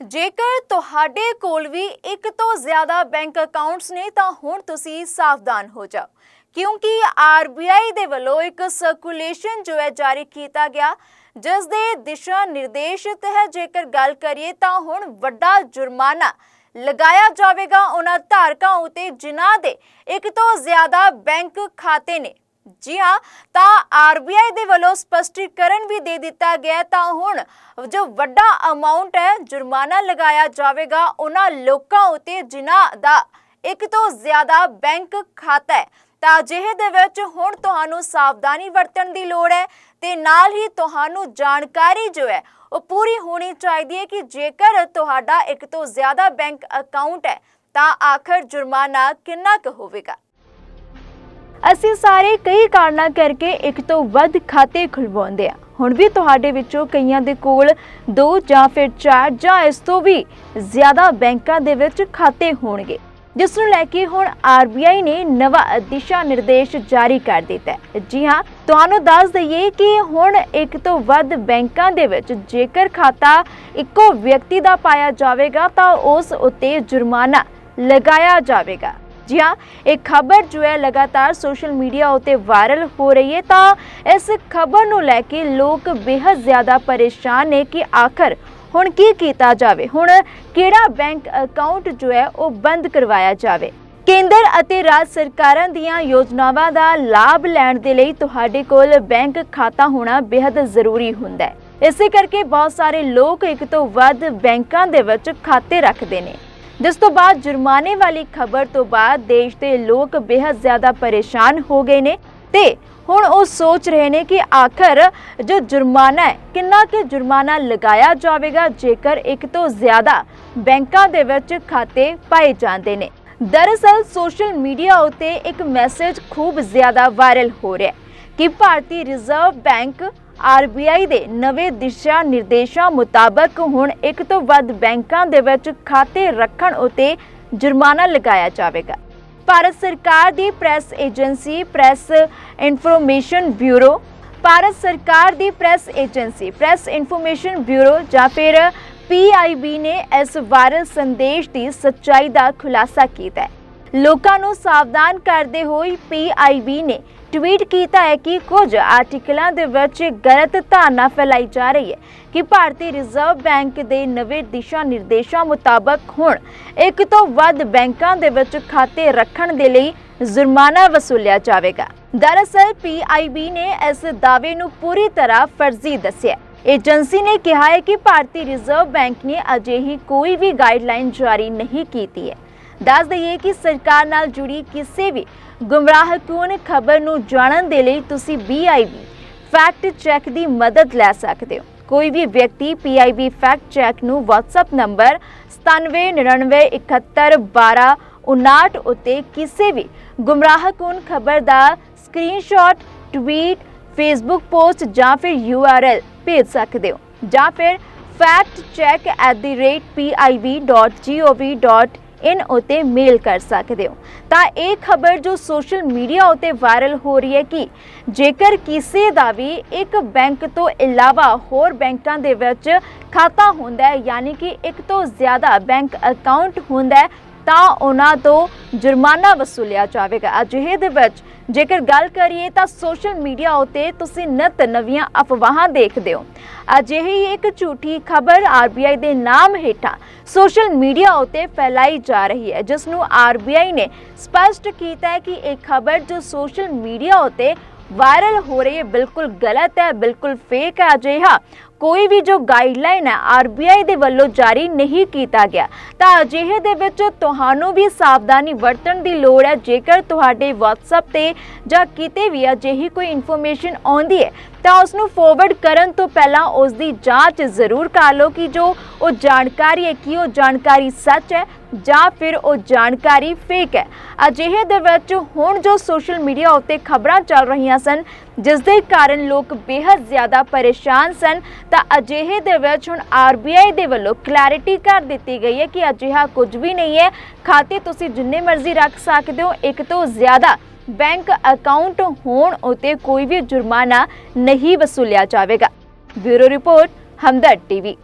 ਜੇਕਰ ਤੁਹਾਡੇ ਕੋਲ ਵੀ ਇੱਕ ਤੋਂ ਜ਼ਿਆਦਾ ਬੈਂਕ ਅਕਾਊਂਟਸ ਨੇ, ਤਾਂ ਹੁਣ ਤੁਸੀਂ ਸਾਵਧਾਨ ਹੋ ਜਾਓ। ਕਿਉਂਕਿ ਆਰਬੀਆਈ ਦੇ ਵੱਲੋਂ ਇੱਕ ਸਰਕੂਲੇਸ਼ਨ ਜੋ ਹੈ ਜਾਰੀ ਕੀਤਾ ਗਿਆ, ਜਿਸ ਦੇ ਦਿਸ਼ਾ ਨਿਰਦੇਸ਼ ਤਹਿਤ ਜੇਕਰ ਗੱਲ ਕਰੀਏ, ਤਾਂ ਹੁਣ ਵੱਡਾ ਜੁਰਮਾਨਾ ਲਗਾਇਆ ਜਾਵੇਗਾ। ਉਹਨਾਂ ਧਾਰਕਾਂ ਉਤੇ ਜਿਨ੍ਹਾਂ ਦੇ ਇੱਕ ਤੋਂ ਜ਼ਿਆਦਾ ਬੈਂਕ ਖਾਤੇ ਨੇ। ਜੀ ਹਾਂ, ਤਾਂ ਆਰਬੀਆਈ ਦੇ ਵੱਲੋਂ ਸਪਸ਼ਟੀਕਰਨ ਵੀ ਦੇ ਦਿੱਤਾ ਗਿਆ ਤਾਂ ਹੁਣ ਜੋ ਵੱਡਾ ਅਮਾਉਂਟ ਹੈ, ਜੁਰਮਾਨਾ ਲਗਾਇਆ ਜਾਵੇਗਾ, ਉਹਨਾਂ ਲੋਕਾਂ ਉਤੇ ਜਿਨ੍ਹਾਂ ਦਾ ਇੱਕ ਤੋਂ ਜ਼ਿਆਦਾ ਬੈਂਕ ਖਾਤਾ ਹੈ। ਤਾਂ ਅਜਿਹੇ ਦੇ ਵਿੱਚ ਹੁਣ ਤੁਹਾਨੂੰ ਸਾਵਧਾਨੀ ਵਰਤਣ ਦੀ ਲੋੜ ਹੈ ਤੇ ਨਾਲ ਹੀ ਤੁਹਾਨੂੰ ਜਾਣਕਾਰੀ ਜੋ ਹੈ, ਉਹ ਪੂਰੀ ਹੋਣੀ ਚਾਹੀਦੀ ਹੈ ਕਿ ਜੇਕਰ ਤੁਹਾਡਾ ਇੱਕ ਤੋਂ ਜ਼ਿਆਦਾ ਬੈਂਕ ਅਕਾਊਂਟ ਹੈ, ਤਾਂ ਆਖਰ ਜੁਰਮਾਨਾ ਕਿੰਨਾ ਕੁ ਹੋਵੇਗਾ। ਅਸੀਂ ਸਾਰੇ ਕਈ ਕਾਰਨਾਂ ਕਰਕੇ ਇੱਕ ਤੋਂ ਵੱਧ ਖਾਤੇ ਖੁਲਵਾਉਂਦੇ ਆ ਹੁਣ ਵੀ ਤੁਹਾਡੇ ਵਿੱਚੋਂ ਕਈਆਂ ਦੇ ਕੋਲ ਦੋ ਜਾਂ ਫਿਰ ਚਾਰ ਜਾਂ ਇਸ ਤੋਂ ਵੀ ਜ਼ਿਆਦਾ ਬੈਂਕਾਂ ਦੇ ਵਿੱਚ ਖਾਤੇ ਹੋਣਗੇ, ਜਿਸ ਨੂੰ ਲੈ ਕੇ ਹੁਣ ਆਰਬੀਆਈ ਨੇ ਨਵਾਂ ਦਿਸ਼ਾ ਨਿਰਦੇਸ਼ ਜਾਰੀ ਕਰ ਦਿੱਤਾ ਹੈ। ਜੀ ਹਾਂ, ਤੁਹਾਨੂੰ ਦੱਸ ਦਈਏ ਕਿ ਹੁਣ ਇੱਕ ਤੋਂ ਵੱਧ ਬੈਂਕਾਂ ਦੇ ਵਿੱਚ ਜੇਕਰ ਖਾਤਾ ਇੱਕੋ ਵਿਅਕਤੀ ਦਾ ਪਾਇਆ ਜਾਵੇਗਾ ਤਾਂ ਉਸ ਉੱਤੇ ਜੁਰਮਾਨਾ ਲਗਾਇਆ ਜਾਵੇਗਾ। ਜੀ ਹਾਂ ਖਬਰ ਜੋ ਹੈ ਲਗਾਤਾਰ ਸੋਸ਼ਲ ਮੀਡੀਆ ਉਤੇ ਵਾਇਰਲ ਹੋ ਰਹੀ ਹੈ ਤਾਂ ਇਸ ਖਬਰ ਨੂੰ ਲੈ ਕੇ ਲੋਕ ਬੇहद ਜ਼ਿਆਦਾ ਪਰੇਸ਼ਾਨ ਨੇ ਕਿ ਆਖਰ ਹੁਣ ਕੀ ਕੀਤਾ ਜਾਵੇ? ਹੁਣ ਕਿਹੜਾ ਬੈਂਕ ਅਕਾਊਂਟ ਜੋ ਹੈ ਉਹ ਬੰਦ ਕਰਵਾਇਆ ਜਾਵੇ? ਕੇਂਦਰ ਅਤੇ ਰਾਜ ਸਰਕਾਰਾਂ ਦੀਆਂ ਯੋਜਨਾਵਾਂ ਦਾ ਲਾਭ ਲੈਣ ਦੇ ਲਈ ਤੁਹਾਡੇ ਕੋਲ ਬੈਂਕ ਖਾਤਾ ਹੋਣਾ ਬੇਹੱਦ ਜ਼ਰੂਰੀ ਹੁੰਦਾ ਹੈ। ਇਸੇ ਕਰਕੇ ਬਹੁਤ ਸਾਰੇ ਲੋਕ ਇੱਕ ਤੋਂ ਵੱਧ ਬੈਂਕਾਂ ਦੇ ਵਿੱਚ ਖਾਤੇ ਰੱਖਦੇ ਨੇ। ਜਿਸ ਤੋਂ ਬਾਅਦ ਜੁਰਮਾਨੇ ਵਾਲੀ ਖਬਰ ਤੋਂ ਬਾਅਦ ਦੇਸ਼ ਦੇ ਲੋਕ ਬੇहद ਜ਼ਿਆਦਾ ਪਰੇਸ਼ਾਨ ਹੋ ਗਏ ਨੇ ਤੇ ਹੁਣ ਉਹ ਸੋਚ ਰਹੇ ਨੇ ਕਿ ਆਖਰ ਜੋ ਜੁਰਮਾਨਾ ਹੈ, ਕਿੰਨਾ ਕੁ ਜੁਰਮਾਨਾ ਲਗਾਇਆ ਜਾਵੇਗਾ, ਜੇਕਰ ਇੱਕ ਤੋਂ ਜ਼ਿਆਦਾ ਬੈਂਕਾਂ ਦੇ ਵਿੱਚ ਖਾਤੇ ਪਾਏ ਜਾਂਦੇ ਨੇ। ਦਰਅਸਲ ਸੋਸ਼ਲ ਮੀਡੀਆ ਉਤੇ ਇੱਕ ਮੈਸੇਜ ਖੂਬ ਜ਼ਿਆਦਾ ਵਾਇਰਲ ਹੋ ਰਿਹਾ ਹੈ ਕਿ ਭਾਰਤੀ ਰਿਜ਼ਰਵ ਬੈਂਕ ਆਰਬੀਆਈ ਦੇ ਨਵੇਂ ਦਿਸ਼ਾ ਨਿਰਦੇਸ਼ਾਂ ਮੁਤਾਬਕ ਹੁਣ ਇੱਕ ਤੋਂ ਵੱਧ ਬੈਂਕਾਂ ਦੇ ਵਿੱਚ ਖਾਤੇ ਰੱਖਣ ਉਤੇ ਜੁਰਮਾਨਾ ਲਗਾਇਆ ਜਾਵੇਗਾ। ਭਾਰਤ ਸਰਕਾਰ ਦੀ press agency, press information bureau, Bharat ਸਰਕਾਰ ਦੀ press agency, press information bureau ਜਾਂ ਫਿਰ ਪੀਆਈਬੀ ਨੇ ਇਸ ਵਾਇਰਲ ਸੰਦੇਸ਼ ਦੀ ਸੱਚਾਈ ਦਾ ਖੁਲਾਸਾ ਕੀਤਾ ਹੈ। ਲੋਕਾਂ ਨੂੰ ਸਾਵਧਾਨ ਕਰਦੇ ਹੋਏ ਪੀਆਈਬੀ ਨੇ ਟਵੀਟ ਕੀਤਾ ਹੈ ਕਿ ਕੁਝ ਆਰਟੀਕਲਾਂ ਦੇ ਵਿੱਚ ਗਲਤ ਧਾਰਨਾ ਫੈਲਾਈ ਜਾ ਰਹੀ ਹੈ ਕਿ ਭਾਰਤੀ ਰਿਜ਼ਰਵ ਬੈਂਕ ਦੇ ਨਵੇਂ ਦਿਸ਼ਾ ਨਿਰਦੇਸ਼ਾਂ ਮੁਤਾਬਕ ਹੁਣ ਇੱਕ ਤੋਂ ਵੱਧ ਬੈਂਕਾਂ ਦੇ ਵਿੱਚ ਖਾਤੇ ਰੱਖਣ ਦੇ ਲਈ ਜੁਰਮਾਨਾ ਵਸੂਲਿਆ ਜਾਵੇਗਾ। ਦਰਅਸਲ ਪੀਆਈਬੀ ਨੇ ਇਸ ਦਾਅਵੇ ਨੂੰ ਪੂਰੀ ਤਰ੍ਹਾਂ ਫਰਜ਼ੀ ਦੱਸਿਆ ਏਜੰਸੀ ਨੇ ਕਿਹਾ ਹੈ ਕਿ ਭਾਰਤੀ ਰਿਜ਼ਰਵ ਬੈਂਕ ਨੇ ਅਜਿਹੀ ਕੋਈ ਵੀ ਗਾਈਡਲਾਈਨ ਜਾਰੀ ਨਹੀਂ ਕੀਤੀ ਹੈ। ਦੱਸ ਦਈਏ ਕਿ ਸਰਕਾਰ ਨਾਲ ਜੁੜੀ ਕਿਸੇ ਵੀ ਗੁੰਮਰਾਹਕੁਨ ਖਬਰ ਨੂੰ ਜਾਣਨ ਦੇ ਲਈ ਤੁਸੀਂ BIB ਫੈਕਟ ਚੈੱਕ ਦੀ ਮਦਦ ਲੈ ਸਕਦੇ ਹੋ। ਕੋਈ ਵੀ ਵਿਅਕਤੀ PIB ਫੈਕਟ ਚੈੱਕ ਨੂੰ WhatsApp ਨੰਬਰ 9799711259 ਉੱਤੇ ਕਿਸੇ ਵੀ ਗੁੰਮਰਾਹਕੁਨ ਖਬਰ ਦਾ ਸਕਰੀਨਸ਼ਾਟ ਟਵੀਟ ਫੇਸਬੁੱਕ ਪੋਸਟ ਜਾਂ ਫਿਰ URL ਭੇਜ ਸਕਦੇ ਹੋ। ਜਾਂ ਫਿਰ ਇਨ ਉਤੇ ਮੇਲ ਕਰ ਸਕਦੇ ਹੋ। ਤਾਂ ਇਹ ਖਬਰ ਜੋ ਸੋਸ਼ਲ ਮੀਡੀਆ ਉਤੇ ਵਾਇਰਲ ਹੋ ਰਹੀ ਹੈ ਕਿ ਜੇਕਰ ਕਿਸੇ ਦਾ ਵੀ ਇੱਕ ਬੈਂਕ ਤੋਂ ਇਲਾਵਾ ਹੋਰ ਬੈਂਕਾਂ ਦੇ ਵਿੱਚ ਖਾਤਾ ਹੁੰਦਾ ਹੈ, ਯਾਨੀ ਕਿ ਇੱਕ ਤੋਂ ਜ਼ਿਆਦਾ ਬੈਂਕ ਅਕਾਊਂਟ ਹੁੰਦਾ ਹੈ ਤਾਂ ਉਹਨਾਂ ਤੋਂ ਜੁਰਮਾਨਾ ਵਸੂਲਿਆ ਜਾਵੇਗਾ। ਅਜਿਹੇ ਦੇ ਵਿੱਚ ਜੇਕਰ ਗੱਲ ਕਰੀਏ ਤਾਂ ਸੋਸ਼ਲ ਮੀਡੀਆ ਉਤੇ ਤੁਸੀਂ ਨਿਤ ਨਵੀਆਂ ਅਫਵਾਹਾਂ ਦੇਖਦੇ ਹੋ। ਅਜਿਹੀ ਇੱਕ ਝੂਠੀ ਖਬਰ ਆਰਬੀਆਈ ਦੇ ਨਾਮ ਹੇਠਾਂ ਸੋਸ਼ਲ ਮੀਡੀਆ ਉਤੇ ਫੈਲਾਈ ਜਾ ਰਹੀ ਹੈ। ਜਿਸ ਨੂੰ ਆਰਬੀਆਈ ਨੇ ਸਪਸ਼ਟ ਕੀਤਾ ਹੈ ਕਿ ਇਹ ਖਬਰ ਜੋ ਸੋਸ਼ਲ ਮੀਡੀਆ ਉਤੇ ਵਾਇਰਲ ਹੋ ਰਹੀ ਹੈ, ਬਿਲਕੁਲ ਗਲਤ ਹੈ, ਬਿਲਕੁਲ ਫੇਕ ਹੈ ਅਜਿਹਾ। ਕੋਈ ਵੀ ਜੋ ਗਾਈਡਲਾਈਨ ਹੈ ਆਰਬੀਆਈ ਦੇ ਵੱਲੋਂ ਜਾਰੀ ਨਹੀਂ ਕੀਤਾ ਗਿਆ। ਤਾਂ ਅਜਿਹੇ ਦੇ ਵਿੱਚ ਤੁਹਾਨੂੰ ਵੀ ਸਾਵਧਾਨੀ ਵਰਤਣ ਦੀ ਲੋੜ ਹੈ। ਜੇਕਰ ਤੁਹਾਡੇ WhatsApp ਤੇ ਜਾਂ ਕਿਤੇ ਵੀ ਅਜਿਹੀ ਕੋਈ ਇਨਫੋਰਮੇਸ਼ਨ ਆਉਂਦੀ ਹੈ, ਤਾਂ ਉਸ ਨੂੰ ਫਾਰਵਰਡ ਕਰਨ ਤੋਂ ਪਹਿਲਾਂ ਉਸ ਦੀ ਜਾਂਚ ਜ਼ਰੂਰ ਕਰ ਲਓ ਕਿ ਜੋ ਉਹ ਜਾਣਕਾਰੀ ਹੈ, ਕਿ ਉਹ ਜਾਣਕਾਰੀ ਸੱਚ ਹੈ ਜਾਂ ਫਿਰ ਉਹ ਜਾਣਕਾਰੀ ਫੇਕ ਹੈ। ਅਜਿਹੇ ਦੇ ਵਿੱਚ ਹੁਣ ਜੋ ਸੋਸ਼ਲ ਮੀਡੀਆ ਉੱਤੇ ਖਬਰਾਂ ਚੱਲ ਰਹੀਆਂ ਸਨ, ਜਿਸ ਦੇ ਕਾਰਨ ਲੋਕ ਬੇहद ਜ਼ਿਆਦਾ ਪਰੇਸ਼ਾਨ ਸਨ, ਤਾਂ ਅਜਿਹੇ ਦੇ ਵਿੱਚ ਹੁਣ ਆਰਬੀਆਈ ਦੇ ਵੱਲੋਂ ਕਲੈਰਿਟੀ ਕਰ ਦਿੱਤੀ ਗਈ ਹੈ ਕਿ ਅਜਿਹਾ ਕੁਝ ਵੀ ਨਹੀਂ ਹੈ। ਖਾਤੇ ਤੁਸੀਂ ਜਿੰਨੇ ਮਰਜ਼ੀ ਰੱਖ ਸਕਦੇ ਹੋ, ਇੱਕ ਤੋਂ ਜ਼ਿਆਦਾ ਬੈਂਕ ਅਕਾਊਂਟ ਹੋਣ ਉਤੇ ਕੋਈ ਵੀ ਜੁਰਮਾਨਾ ਨਹੀਂ ਵਸੂਲਿਆ ਜਾਵੇਗਾ। Bureau report, Hamdard TV.